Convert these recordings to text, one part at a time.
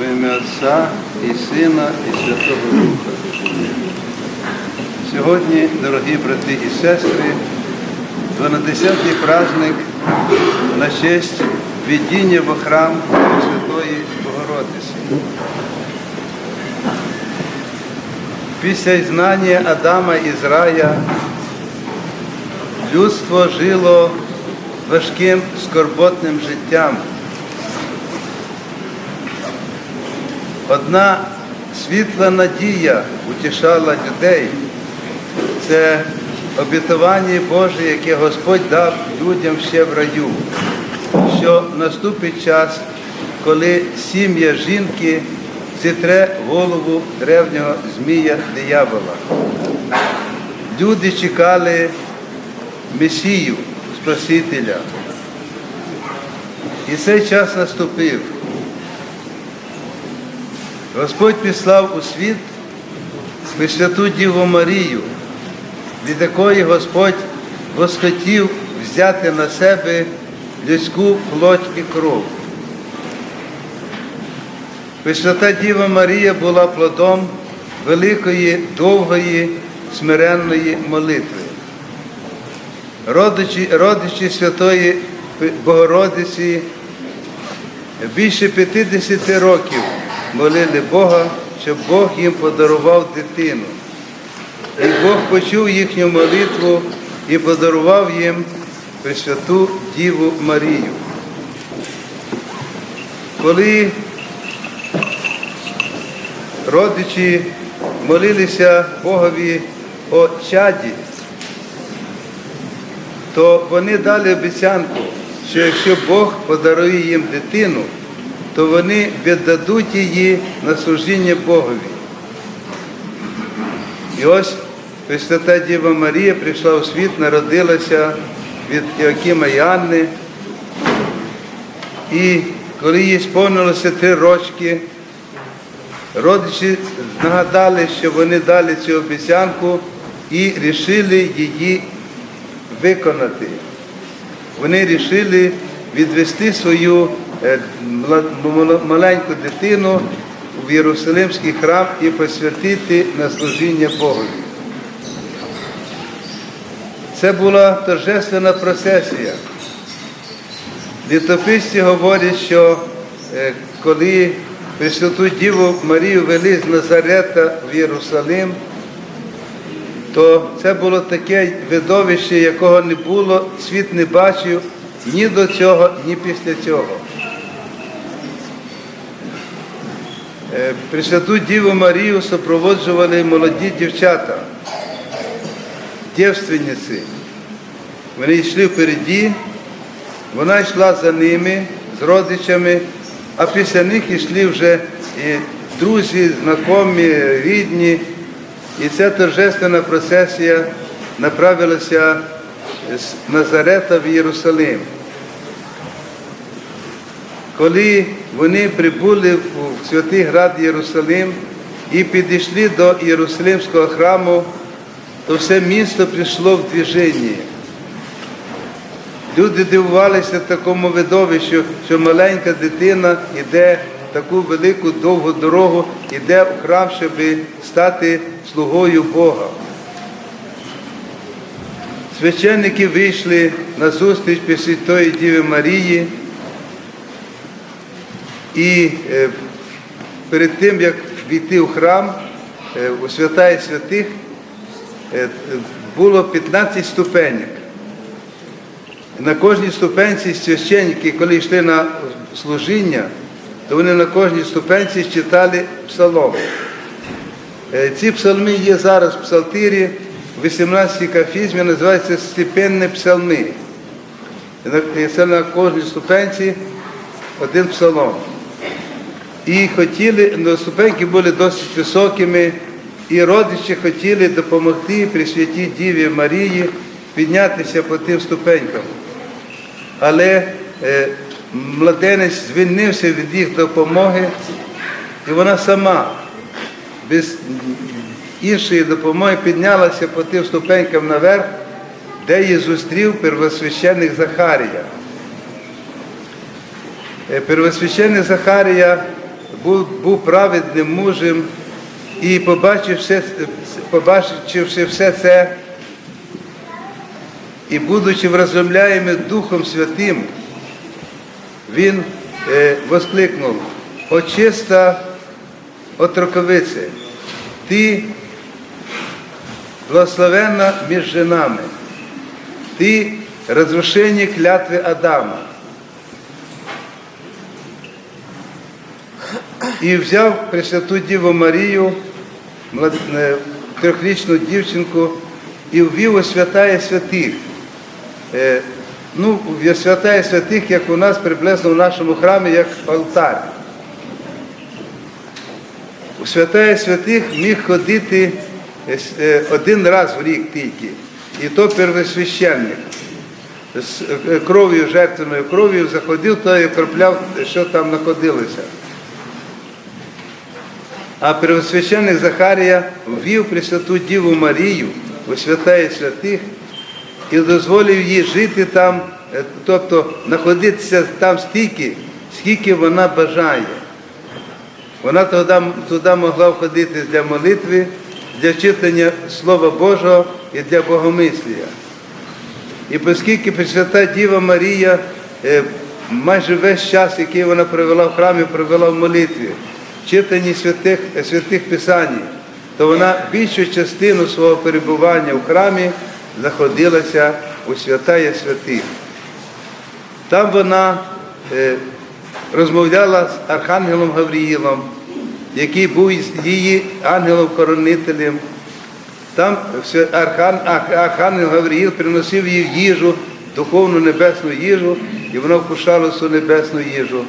В ім'я Отця і Сина, і Святого Духа. Сьогодні, дорогі брати і сестри, 12-й праздник на честь віддіння в храм Святої Богородиці. Після ізнання Адама із рая людство жило важким скорботним життям. Одна світла надія утішала людей. Це обітування Боже, яке Господь дав людям ще в раю, що наступить час, коли сім'я жінки зітре голову древнього змія диявола. Люди чекали Месію, Спасителя. І цей час наступив. Господь післав у світ Пресвяту Діву Марію, від якої Господь восхотів взяти на себе людську плоть і кров. Пресвята Діва Марія була плодом великої, довгої, смиренної молитви. Родичі, родичі Святої Богородиці більше 50 років молили Бога, щоб Бог їм подарував дитину. І Бог почув їхню молитву і подарував їм Пресвяту Діву Марію. Коли родичі молилися Богові о чаді, то вони дали обіцянку, що якщо Бог подарує їм дитину, то вони віддадуть її на служіння Богові. І ось Пресвята Діва Марія прийшла у світ, народилася від Іокіма і. І коли їй сповнилося три рочки, родичі нагадали, що вони дали цю обіцянку і рішили її виконати. Вони рішили відвести свою е, маленьку дитину в Єрусалимський храм і посвятити на служіння Богові. Це була торжественна процесія. Літописці говорять, що е, коли Пресвяту Діву Марію вели з Назарета в Єрусалим, то це було таке видовище, якого не було, світ не бачив ні до цього, ні після цього. Е, Пресвяту Діву Марію супроводжували молоді дівчата, дівственниці. Вони йшли впереді, вона йшла за ними, з родичами, а після них йшли вже і друзі, знайомі, рідні. І ця торжественна процесія направилася з Назарета в Єрусалим. Коли вони прибули в святий град Єрусалим і підійшли до Єрусалимського храму, то все місто прийшло в движення. Люди дивувалися такому видовищу, що маленька дитина йде таку велику довгу дорогу, йде в храм, щоб стати слугою Бога. Священники вийшли на зустріч Пресвятої Діви Марії, і е, перед тим, як війти у храм, е, у свята і святих, е, було 15 ступенек. На кожній ступенці священники, коли йшли на служіння, то вони на кожній ступенці читали псалом. Ці псалми є зараз в псалтирі, в 18-й кафізмі називаються степенні псалми. І Це на кожній ступенці один псалом. І хотіли, ну, ступеньки були досить високими, і родичі хотіли допомогти Пресвятій Діві Марії піднятися по тим ступенькам. Але е, младенець звільнився від їх допомоги, і вона сама без іншої допомоги піднялася по тим ступенькам наверх, де її зустрів первосвященник Захарія. Е, Первосвященник Захарія був, був праведним мужем і побачивши, побачивши все це, і будучи вразумляємим Духом Святим, він е, воскликнув, «О чиста отроковице, ти благословенна між женами, ти розрушення клятви Адама. І взяв Пресвяту Діву Марію, е, трьохрічну дівчинку, і ввів у святая святих. Е, Ну, святая святих, як у нас приблизно в нашому храмі, як алтар. У святая святих міг ходити один раз в рік тільки, і то первосвященник. З е, кров'ю, жертвеною кров'ю заходив, то і окропляв, що там знаходилося. А первосвященник Захарія ввів Пресвяту Діву Марію у святая святих і дозволив їй жити там, е, тобто знаходитися там стільки, скільки вона бажає. Вона туди могла входити для молитви, для читання Слова Божого і для богомислія. І оскільки Пресвята Діва Марія е, майже весь час, який вона провела в храмі, провела в молитві, читанні святих, е, святих Писань, то вона більшу частину свого перебування в храмі знаходилася у святая святих. Там вона е, розмовляла з Архангелом Гавріїлом, який був її ангелом-коронителем. Там Архангел Гавріїл приносив їй їжу, духовну небесну їжу, і вона вкушала цю небесну їжу.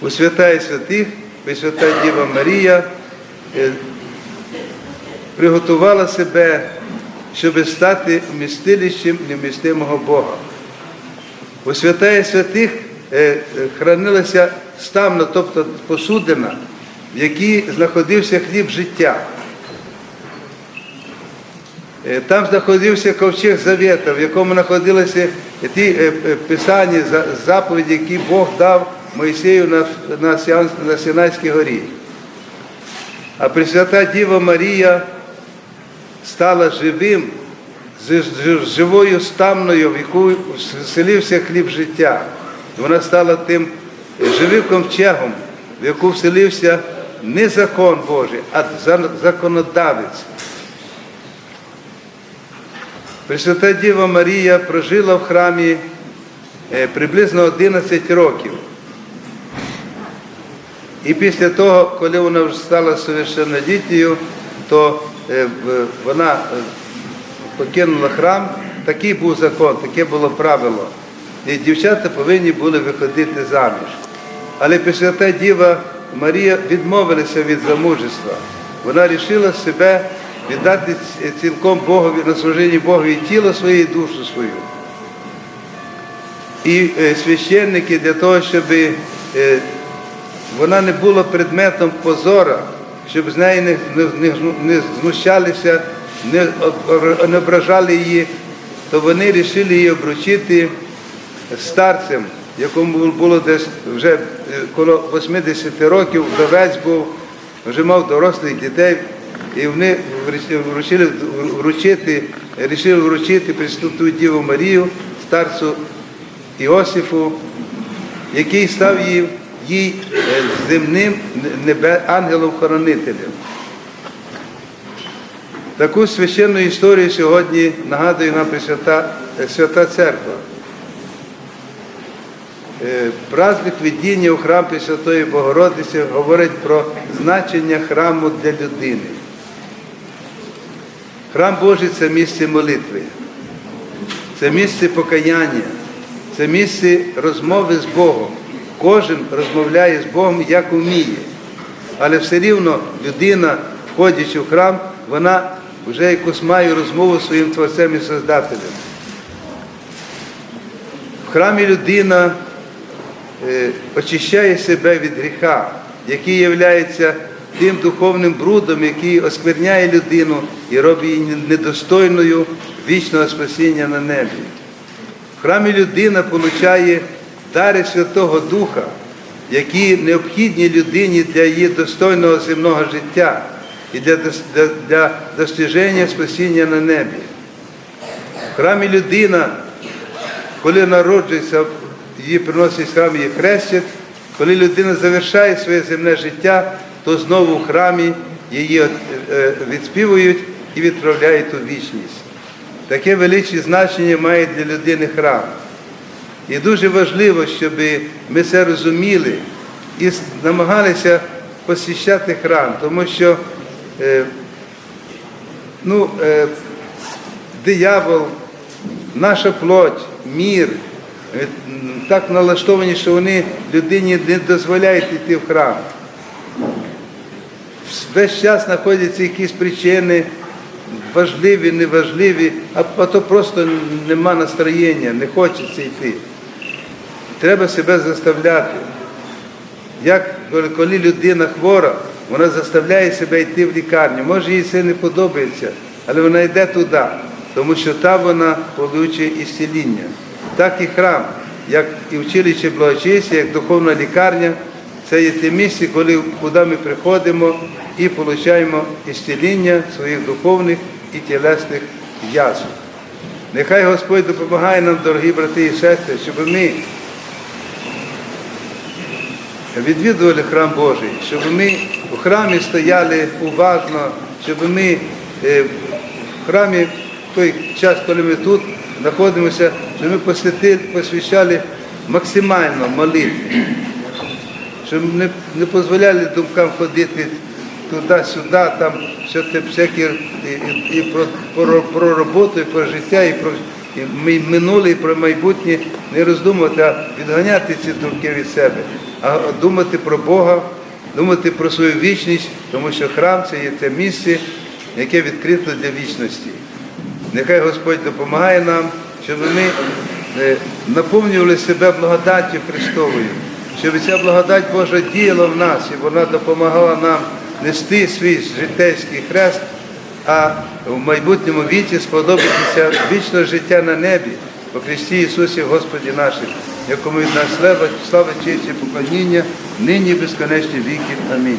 У святая святих, Пресвята Діва Марія е, приготувала себе, щоб стати вмістилищем невмістимого Бога. У святая святих е, е, хранилася ставна, тобто посудина, в якій знаходився хліб життя. Е, Там знаходився ковчег Завета, в якому знаходилися ті е, е, писання, за- заповіді, які Бог дав Моїсею на, на, на Сінайській горі. А Пресвята Діва Марія стала живим, з- живою стамною, в яку вселився хліб життя. Вона стала тим живим ковчегом, в яку вселився не закон Божий, а законодавець. Пресвята Діва Марія прожила в храмі е, приблизно 11 років. І після того, коли вона вже стала совершеннолітньою, то е, вона е, покинула храм. Такий був закон, таке було правило. І дівчата повинні були виходити заміж. Але Пресвята Діва Марія відмовилася від замужества. Вона вирішила себе віддати цілком Богові на служінні Богові тіло своє, і душу свою. І е, священники для того, щоб е, вона не була предметом позора, щоб з неї не, не, не, знущалися, не, не ображали її, то вони вирішили її обручити старцем, якому було десь вже е, коло 80 років, вдовець був, вже мав дорослих дітей, і вони вручили вручити, вирішили вручити Пресвяту Діву Марію, старцю Іосифу, який став їй, їй е, земним ангелом-хоронителем. Таку священну історію сьогодні нагадує нам Пресвята е, Свята Церква. Е, Праздник віддіння у храм Пресвятої Богородиці говорить про значення храму для людини. Храм Божий це місце молитви, це місце покаяння, це місце розмови з Богом. Кожен розмовляє з Богом як вміє. Але все рівно людина, входячи в храм, вона вже якусь має розмову зі своїм Творцем і Создателем. В храмі людина е, очищає себе від гріха, який є тим духовним брудом, який оскверняє людину і робить її недостойною вічного спасіння на небі. В храмі людина получає дари Святого Духа, які необхідні людині для її достойного земного життя і для, для, для достиження спасіння на небі. В храмі людина, коли народжується, її приносять в храм, її хрестять, коли людина завершає своє земне життя, то знову в храмі її е, е, відспівують і відправляють у вічність. Таке величне значення має для людини храм. І дуже важливо, щоб ми це розуміли і намагалися посвящати храм, тому що е, ну, диявол, наша плоть, мір так налаштовані, що вони людині не дозволяють йти в храм. Весь час знаходяться якісь причини, важливі, неважливі, а то просто нема настроєння, не хочеться йти. Треба себе заставляти. Як коли людина хвора, вона заставляє себе йти в лікарню. Може, їй це не подобається, але вона йде туди, тому що там вона получить ісціління. Так і храм, як і училище благочестя, як духовна лікарня, це є те місце, коли, куди ми приходимо і отримуємо ісціління своїх духовних і тілесних язв. Нехай Господь допомагає нам, дорогі брати і сестри, щоб ми відвідували храм Божий, щоб ми у храмі стояли уважно, щоб ми е, в храмі в той час, коли ми тут знаходимося, щоб ми посвящали максимально молитві, щоб не, не дозволяли думкам ходити туди-сюди, там все те всякі і, і про, про, про роботу, і про життя, і про і минуле, і про майбутнє не роздумувати, а відганяти ці думки від себе, а думати про Бога, думати про свою вічність, тому що храм це є те місце, яке відкрито для вічності. Нехай Господь допомагає нам, щоб ми е, наповнювали себе благодаттю Христовою, щоб ця благодать Божа діяла в нас, і вона допомагала нам нести свій житейський хрест, а в майбутньому віці сподобатися вічне життя на небі по Христі Ісусі Господі нашим, якому від нас слава, слава честь і поклоніння, нині і безконечні віки. Амінь.